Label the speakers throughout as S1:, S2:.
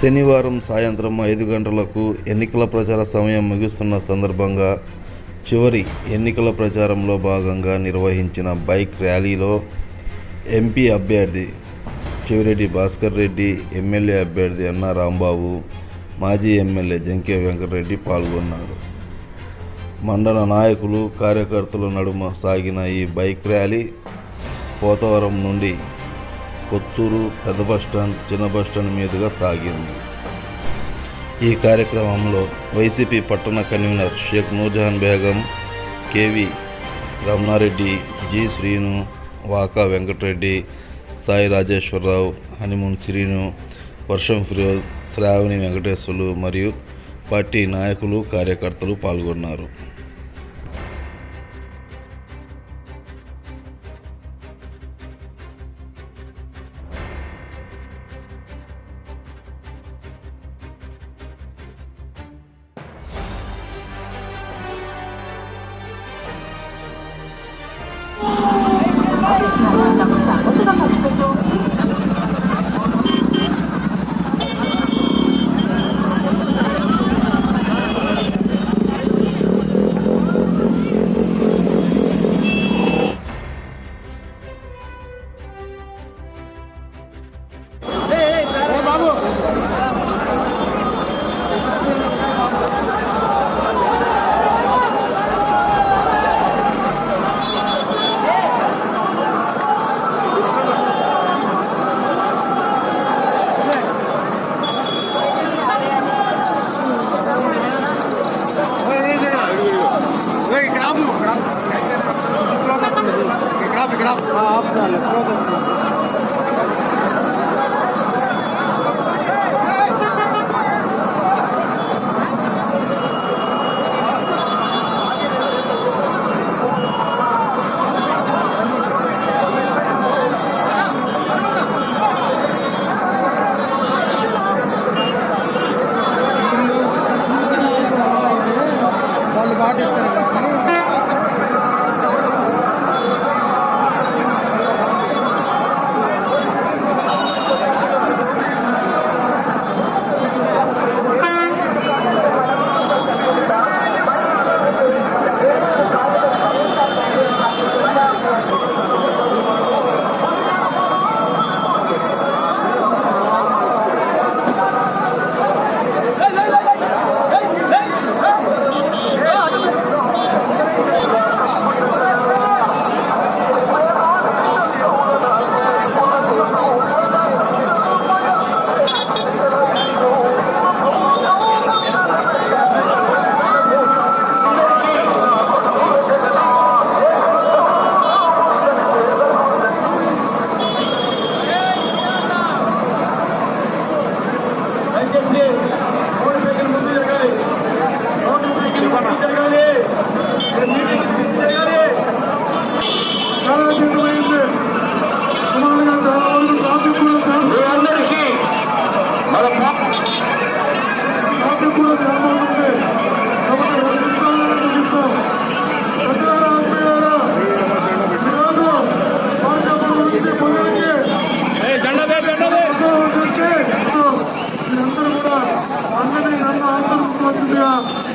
S1: శనివారం సాయంత్రం ఐదు గంటలకు ఎన్నికల ప్రచార సమయం ముగుస్తున్న సందర్భంగా చివరి ఎన్నికల ప్రచారంలో భాగంగా నిర్వహించిన బైక్ ర్యాలీలో ఎంపీ అభ్యర్థి చెవిరెడ్డి భాస్కర్ రెడ్డి ఎమ్మెల్యే అభ్యర్థి అన్న రాంబాబు మాజీ ఎమ్మెల్యే జంకే వెంకటరెడ్డి పాల్గొన్నారు. మండల నాయకులు కార్యకర్తల నడుమ సాగిన ఈ బైక్ ర్యాలీ పోతవరం నుండి కొత్తూరు పెద్ద బస్టాండ్ చిన్న బస్టాండ్ మీదుగా సాగింది. ఈ కార్యక్రమంలో వైసీపీ పట్టణ convener Sheikh Nurjahan Begum KV Ramanareddy G Srinu Vaka Venkatareddy Sai Rajeswara Rao హనిమూన్ Srinu వర్షం ఫిరోజ్ శ్రావణి వెంకటేశ్వర్లు మరియు పార్టీ నాయకులు కార్యకర్తలు పాల్గొన్నారు.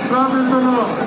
S2: Brothers and all.